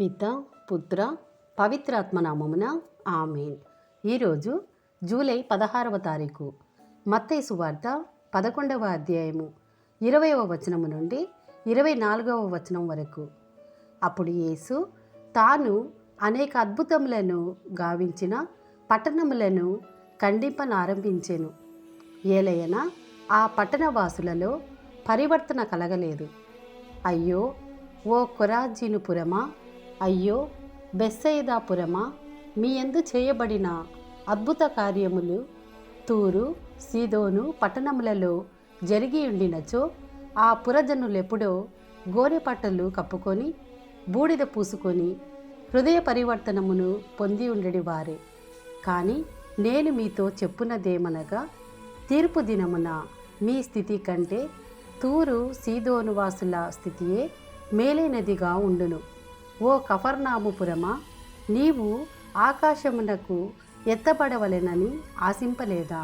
పిత పుత్ర పవిత్రాత్మ నామమున ఆమెన్. ఈరోజు జూలై పదహారవ తారీఖు మత్తయి సువార్త పదకొండవ అధ్యాయము ఇరవైవ వచనము నుండి ఇరవై నాలుగవ వచనం వరకు. అప్పుడు యేసు తాను అనేక అద్భుతములను గావించిన పట్టణములను ఖండింపనారంభించెను. ఏలయన ఆ పట్టణవాసులలో పరివర్తన కలగలేదు. అయ్యో ఓ కొరాజీనుపురమా అయ్యో బెస్సయిదాపురమా? మీ ఎందు చేయబడిన అద్భుత కార్యములు తూరు సీదోను పట్టణములలో జరిగి ఉండినచో ఆ పురజనులెప్పుడో గోనెపట్టలు కప్పుకొని బూడిద పూసుకొని హృదయ పరివర్తనమును పొంది ఉండడి వారే కానీ నేను మీతో చెప్పున్నదేమనగా తీర్పు దినమున మీ స్థితి కంటే తూరు సీదోను వాసుల స్థితియే మేలైనదిగా ఉండును. ఓ కఫర్నాముపురమా నీవు ఆకాశమునకు ఎత్తబడవలెనని ఆశింపలేదా?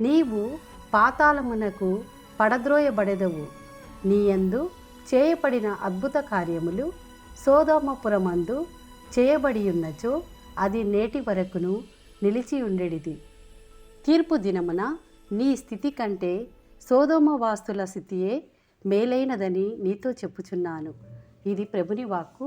నీవు పాతాళమునకు పడద్రోయబడెదవు. నీయందు చేయబడిన అద్భుత కార్యములు సోదోమపురమందు చేయబడియున్నచో అది నేటి వరకును నిలిచి ఉండేడిది. తీర్పు దినమున నీ స్థితి కంటే సోదోమ వాస్తుల స్థితియే మేలైనదని నీతో చెప్పుచున్నాను. ఇది ప్రభుని వాక్కు.